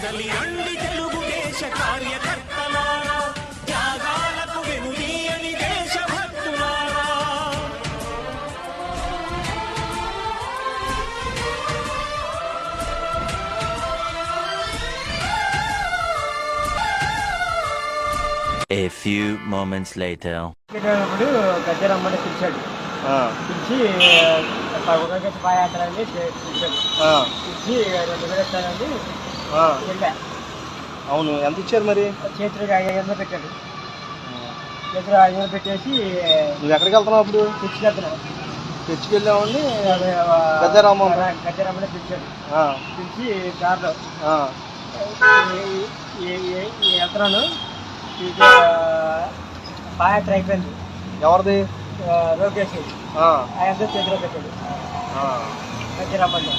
కదలి రండి తెలుగుదేశ కార్యకర్తలారా త్యాగాలకు వెనుదీయని దేశభక్తులారా. A few moments later. పెట్టినప్పుడు గద్దెరమ్మని పిలిచాడు. పిలిచి పదకొండు పాయాత్ర అని పిలిచాడు పిలిచి రెండు వేలు వెళ్ళా అవును ఎంత ఇచ్చారు మరి? చేతులు ఐదు వందలు పెట్టాడు. చేతులు ఐదు వందలు పెట్టేసి నువ్వు ఎక్కడికి వెళ్తున్నావు అప్పుడు? తెచ్చికెళ్తున్నా తెచ్చుకెళ్ళామండి గద్దెరామం. గద్దెరమ్మని పిలిచాడు. పిలిచి కార్లో వెళ్తున్నాను. పాయాత్ర అయిపోయింది. ఎవరిది? లోకేష్. ఆయన చేతిలో పెట్టాడు. ఆ. గద్దెరమ్మని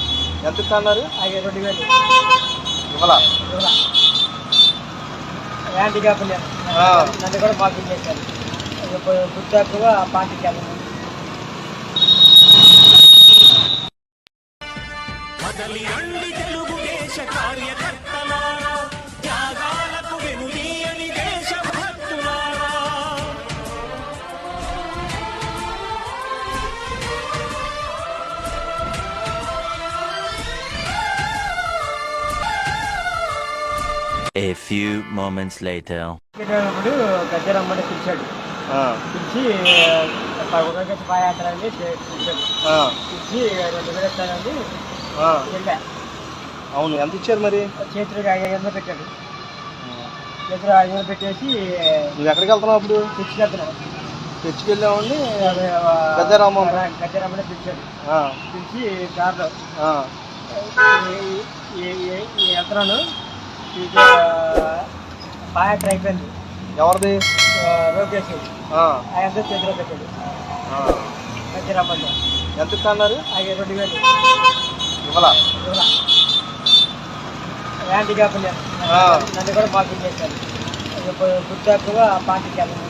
ఎంత ఇస్తా అన్నారు రెండు వేలు. ఇవ్వాల ఇవ్వలా. హ్యాండిక్యాప్ లే- ఆ. నన్ను కూడా పార్కింగ్ చేశారు గుర్తక్కువ పార్టీకి వెళ్ళను కదలి తెలుగుదేశ A few moments later. పెట్టినప్పుడు గద్దెరమ్మని పిలిచాడు ఆ, పిలిచి పదకొండు పాయాత్ర అని పిలిచాడు పిలిచి రెండు వేలు ఇస్తానని. వెళ్ళా అవును ఎంత ఇచ్చారు మరి చేతులు ఐదు వందలు పెట్టాడు చేతులు ఐదు వందలు పెట్టేసి నువ్వు ఎక్కడికి వెళ్తున్నావు అప్పుడు తెచ్చికెళ్తున్నా తెచ్చుకెళ్ళామండి గద్దెరామం. గద్దెరమ్మని పిలిచాడు పిలిచి కార్లో ఆ, వెళ్తున్నాను పాయాత్ర అయిపోయింది. ఎవరిది? లోకేష్. ఆయన చేతిలో పెట్టాడు. గద్దెరమ్మని ఎంత అన్నారు అవి రెండు వేలు. ఇవ్వాల? ఇవ్వలా. హ్యాండిక్యాప్. నన్ను కూడా పార్కింగ్ చేశారు. ఇప్పుడు గుర్తక్కువ పార్టీకి వెళ్ళను